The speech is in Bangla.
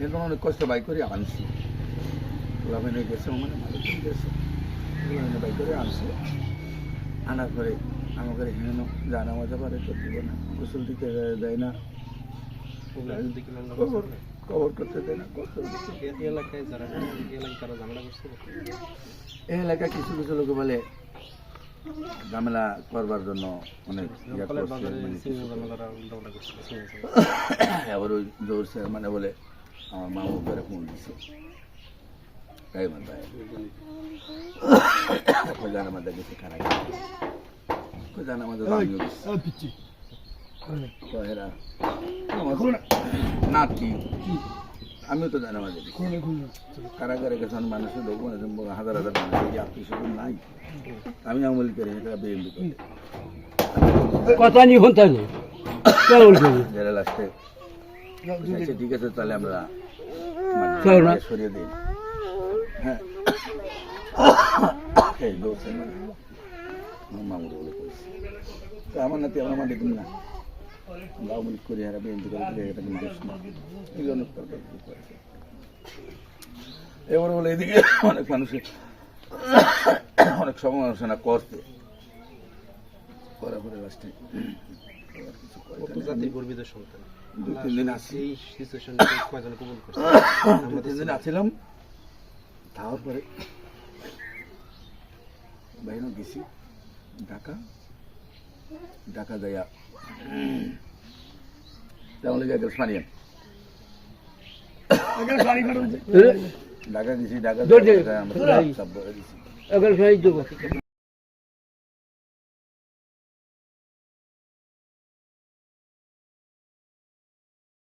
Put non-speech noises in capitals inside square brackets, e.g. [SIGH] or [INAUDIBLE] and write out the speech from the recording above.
এরকম অনেক কষ্ট বাই করে আনছি। লাভেনে গেছে মানে গেছে। লাভেনে বাই করে আনছে। আনার পরে আমাকে হেন জানা মজা পারে তো দিব না। গোসল দিতে দেয় না। কবর করতে দেয় না এই এলাকায় কিছু কিছু লোক বলে ঝামেলা করবার জন্য অনেক মানে [COUGHS] আবার ওই দৌড়ছে মানে বলে আমার মা উপরে ফোন দিছে? তাই মানে জানা মাদা গেছে? খারাপ জানা মাদা আমিও গেছি তো এরা না। কি? আমিও তো জানা মাদা গেছি কারাগারে গেছে অনেক মানুষের লোক হাজার হাজার মানুষ এই আত্মীয় স্বজন নাই। আমি আমল করে এটা বিএমপি করে কথা নি হন তাই লাস্টে আচ্ছা ঠিক আছে তাহলে আমরা সরিয়ে দিই। হ্যাঁ। মামুর বলে তো আমার নাতি আমার মাটি তুমি না। আমরা আমল করি আর বিএনপি করে এটা কিন্তু দোষ না। এই জন্য সরকার কি করেছে। এবার বলে এদিকে অনেক মানুষের অনেক সমালোচনা করতে। করার পরে লাস্টে। করে কত না। গর্বিত সন্তান? দুই তিন দিন আছি। এই সিচুয়েশন কয়জন কবুল করছে? আমরা তিন দিন আছিলাম। তারপরে বাইরে গেছি। ঢাকা। ঢাকা যাইয়া ঢাকা গেছি ঢাকা আমরা সব বলে